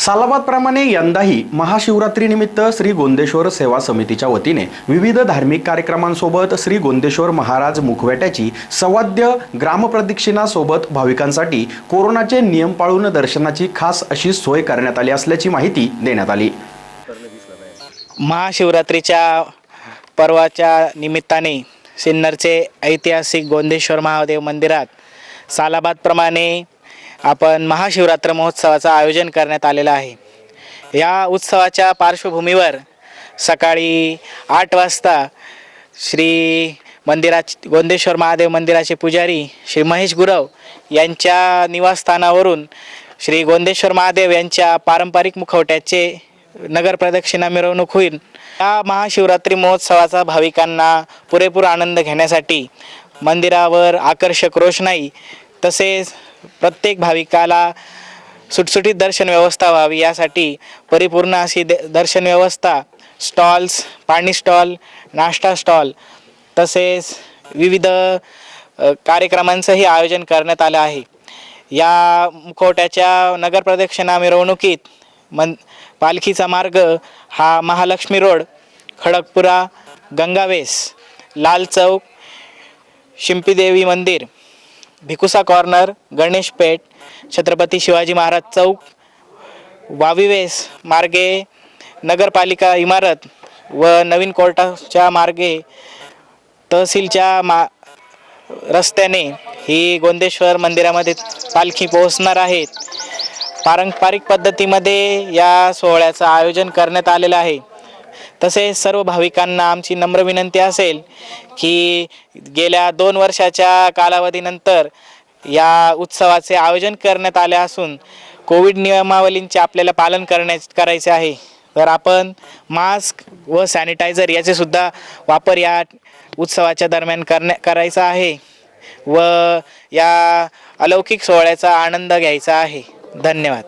सालाबादप्रमाणे यंदाही महाशिवरात्रीनिमित्त श्री गोंदेश्वर सेवा समितीच्या वतीने विविध धार्मिक कार्यक्रमांसोबत श्री गोंदेश्वर महाराज मुखवट्याची सवाद्य ग्रामप्रदक्षिणासोबत भाविकांसाठी कोरोनाचे नियम पाळून दर्शनाची खास अशी सोय करण्यात आली असल्याची माहिती देण्यात आली. महाशिवरात्रीच्या पर्वाच्या निमित्ताने सिन्नरचे ऐतिहासिक गोंदेश्वर महादेव मंदिरात सालाबादप्रमाणे आपण महाशिवरात्र महोत्सवाचं आयोजन करण्यात आलेलं आहे. या उत्सवाच्या पार्श्वभूमीवर सकाळी आठ वाजता श्री मंदिरा गोंदेश्वर महादेव मंदिराचे पुजारी श्री महेश गुरव यांच्या निवासस्थानावरून श्री गोंदेश्वर महादेव यांच्या पारंपरिक मुखवट्याचे नगर प्रदक्षिणा मिरवणूक होईल. या महाशिवरात्री महोत्सवाचा भाविकांना पुरेपूर आनंद घेण्यासाठी मंदिरावर आकर्षक रोषणाई तसेच प्रत्येक भाविकाला सुटसुटीत दर्शन व्यवस्था व्हावी. यासाठी परिपूर्ण अशी द दर्शन व्यवस्था स्टॉल्स पाणी स्टॉल नाश्ता स्टॉल तसेच विविध कार्यक्रमांचंही आयोजन करण्यात आलं आहे. या मुखवट्याच्या नगर प्रदक्षिणा मिरवणुकीत मन पालखीचा मार्ग हा महालक्ष्मी रोड खडकपुरा गंगावेस लाल चौक शिंपीदेवी मंदिर भिकुसा कॉर्नर गणेश पेठ छत्रपती शिवाजी महाराज चौक वाविवेस मार्गे नगरपालिका इमारत व नवीन कोर्टाच्या मार्गे तहसीलच्या मा रस्त्याने ही गोंदेश्वर मंदिरामध्ये पालखी पोहोचणार आहेत. पारंपरिक पद्धतीमध्ये या सोहळ्याचं आयोजन करण्यात आलेलं आहे. तसेच सर्व भाविकांना आमची नम्र विनंती असेल की गेल्या दोन वर्षाच्या कालावधीनंतर या उत्सवाचे आयोजन करण्यात आले असून कोविड नियमावलींचे आपल्याला पालन करण्या करायचे आहे. तर आपण मास्क व सॅनिटायझर याचे सुद्धा वापर या उत्सवाच्या दरम्यान करण्या करायचा आहे व या अलौकिक सोहळ्याचा आनंद घ्यायचा आहे. धन्यवाद.